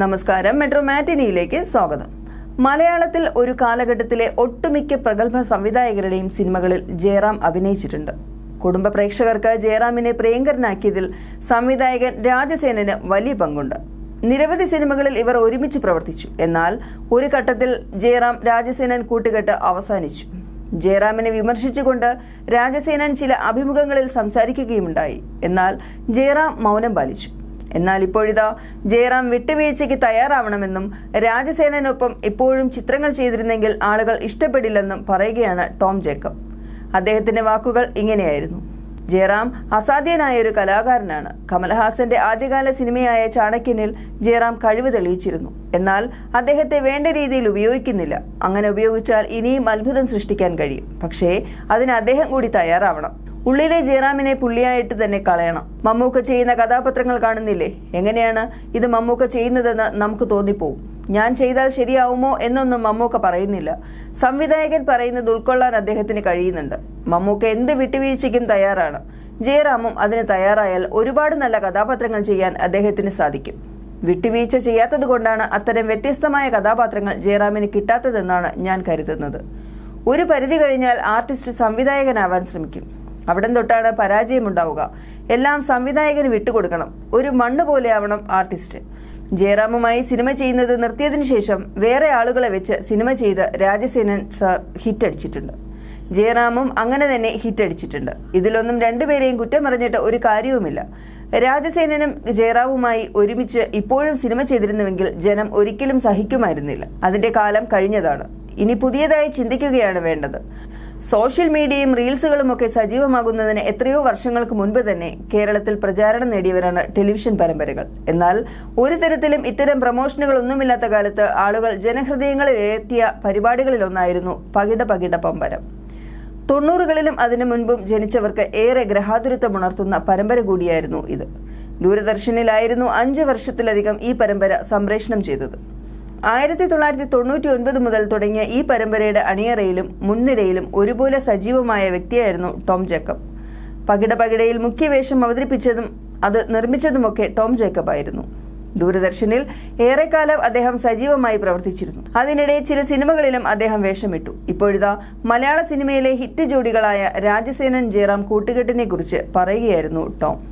നമസ്കാരം. മെട്രോ മാറ്റിനിയിലേക്ക് സ്വാഗതം. മലയാളത്തിൽ ഒരു കാലഘട്ടത്തിലെ ഒട്ടുമിക്ക പ്രഗത്ഭ സംവിധായകരുടെയും സിനിമകളിൽ ജയറാം അഭിനയിച്ചിട്ടുണ്ട്. കുടുംബ പ്രേക്ഷകർക്ക് ജയറാമിനെ പ്രിയങ്കരനാക്കിയതിൽ സംവിധായകൻ രാജസേനന് വലിയ പങ്കുണ്ട്. നിരവധി സിനിമകളിൽ ഇവർ ഒരുമിച്ച് പ്രവർത്തിച്ചു. എന്നാൽ ഒരു ഘട്ടത്തിൽ ജയറാം രാജസേനൻ കൂട്ടുകെട്ട് അവസാനിച്ചു. ജയറാമിനെ വിമർശിച്ചുകൊണ്ട് രാജസേനൻ ചില അഭിമുഖങ്ങളിൽ സംസാരിക്കുകയുമുണ്ടായി. എന്നാൽ ജയറാം മൗനം പാലിച്ചു. എന്നാൽ ഇപ്പോഴിതാ ജയറാം വിട്ടുവീഴ്ചയ്ക്ക് തയ്യാറാവണമെന്നും രാജസേനനൊപ്പം ഇപ്പോഴും ചിത്രങ്ങൾ ചെയ്തിരുന്നെങ്കിൽ ആളുകൾ ഇഷ്ടപ്പെടില്ലെന്നും പറയുകയാണ് ടോം ജേക്കബ്. അദ്ദേഹത്തിന്റെ വാക്കുകൾ ഇങ്ങനെയായിരുന്നു. ജയറാം അസാധ്യനായ ഒരു കലാകാരനാണ്. കമൽഹാസന്റെ ആദ്യകാല സിനിമയായ ചാണക്യനിൽ ജയറാം കഴിവ് തെളിയിച്ചിരുന്നു. എന്നാൽ അദ്ദേഹത്തെ വേണ്ട രീതിയിൽ ഉപയോഗിക്കുന്നില്ല. അങ്ങനെ ഉപയോഗിച്ചാൽ ഇനിയും അത്ഭുതം സൃഷ്ടിക്കാൻ കഴിയും. പക്ഷേ അതിന് അദ്ദേഹം കൂടി തയ്യാറാവണം. ഉള്ളിലെ ജയറാമിനെ പുള്ളിയായിട്ട് തന്നെ കളയണം. മമ്മൂക്ക ചെയ്യുന്ന കഥാപാത്രങ്ങൾ കാണുന്നില്ലേ? എങ്ങനെയാണ് ഇത് മമ്മൂക്ക ചെയ്യുന്നതെന്ന് നമുക്ക് തോന്നിപ്പോവും. ഞാൻ ചെയ്താൽ ശരിയാവുമോ എന്നൊന്നും മമ്മൂക്ക പറയുന്നില്ല. സംവിധായകൻ പറയുന്നത് ഉൾക്കൊള്ളാൻ അദ്ദേഹത്തിന് കഴിയുന്നുണ്ട്. മമ്മൂക്ക എന്ത് വിട്ടുവീഴ്ചയ്ക്കും തയ്യാറാണ്. ജയറാമും അതിന് തയ്യാറായാൽ ഒരുപാട് നല്ല കഥാപാത്രങ്ങൾ ചെയ്യാൻ അദ്ദേഹത്തിന് സാധിക്കും. വിട്ടുവീഴ്ച ചെയ്യാത്തത് കൊണ്ടാണ് അത്തരം വ്യത്യസ്തമായ കഥാപാത്രങ്ങൾ ജയറാമിന് കിട്ടാത്തതെന്നാണ് ഞാൻ കരുതുന്നത്. ഒരു പരിധി കഴിഞ്ഞാൽ ആർട്ടിസ്റ്റ് സംവിധായകനാവാൻ ശ്രമിക്കും. അവിടെ തൊട്ടാണ് പരാജയമുണ്ടാവുക. എല്ലാം സംവിധായകന് വിട്ടുകൊടുക്കണം. ഒരു മണ്ണ് പോലെയാവണം ആർട്ടിസ്റ്റ്. ജയറാമുമായി സിനിമ ചെയ്യുന്നത് നിർത്തിയതിനു ശേഷം വേറെ ആളുകളെ വെച്ച് സിനിമ ചെയ്ത് രാജസേനൻ സർ ഹിറ്റടിച്ചിട്ടുണ്ട്. ജയറാമും അങ്ങനെ തന്നെ ഹിറ്റടിച്ചിട്ടുണ്ട്. ഇതിലൊന്നും രണ്ടുപേരെയും കുറ്റം പറഞ്ഞിട്ട് ഒരു കാര്യവുമില്ല. രാജസേനനും ജയറാമുമായി ഒരുമിച്ച് ഇപ്പോഴും സിനിമ ചെയ്തിരുന്നുവെങ്കിൽ ജനം ഒരിക്കലും സഹിക്കുമായിരുന്നില്ല. അതിന്റെ കാലം കഴിഞ്ഞതാണ്. ഇനി പുതിയതായി ചിന്തിക്കുകയാണ് വേണ്ടത്. സോഷ്യൽ മീഡിയയും റീൽസുകളും ഒക്കെ സജീവമാകുന്നതിന് എത്രയോ വർഷങ്ങൾക്ക് മുൻപ് തന്നെ കേരളത്തിൽ പ്രചാരണം നേടിയവരാണ് ടെലിവിഷൻ പരമ്പരകൾ. എന്നാൽ ഒരു തരത്തിലും ഇത്തരം പ്രമോഷനുകളൊന്നുമില്ലാത്ത കാലത്ത് ആളുകൾ ജനഹൃദയങ്ങളിൽ എത്തിയ പരിപാടികളിലൊന്നായിരുന്നു പകിട പകിട പമ്പരം. തൊണ്ണൂറുകളിലും അതിനു മുൻപും ജനിച്ചവർക്ക് ഏറെ ഗ്രഹാതുരത്വം ഉണർത്തുന്ന പരമ്പര കൂടിയായിരുന്നു ഇത്. ദൂരദർശനിലായിരുന്നു അഞ്ച് വർഷത്തിലധികം ഈ പരമ്പര സംപ്രേഷണം ചെയ്തത്. ആയിരത്തി തൊള്ളായിരത്തി തൊണ്ണൂറ്റി ഒൻപത് മുതൽ തുടങ്ങിയ ഈ പരമ്പരയുടെ അണിയറയിലും മുൻനിരയിലും ഒരുപോലെ സജീവമായ വ്യക്തിയായിരുന്നു ടോം ജേക്കബ്. പകിട പകിടയിൽ മുഖ്യവേഷം അവതരിപ്പിച്ചതും അത് നിർമ്മിച്ചതുമൊക്കെ ടോം ജേക്കബ് ആയിരുന്നു ദൂരദർശനിൽ ഏറെക്കാലം അദ്ദേഹം സജീവമായി പ്രവർത്തിച്ചിരുന്നു. അതിനിടെ ചില സിനിമകളിലും അദ്ദേഹം വേഷമിട്ടു. ഇപ്പോഴിതാ മലയാള സിനിമയിലെ ഹിറ്റ് ജോഡികളായ രാജസേനൻ ജയറാം കൂട്ടുകെട്ടിനെ കുറിച്ച് പറയുകയായിരുന്നു Tom.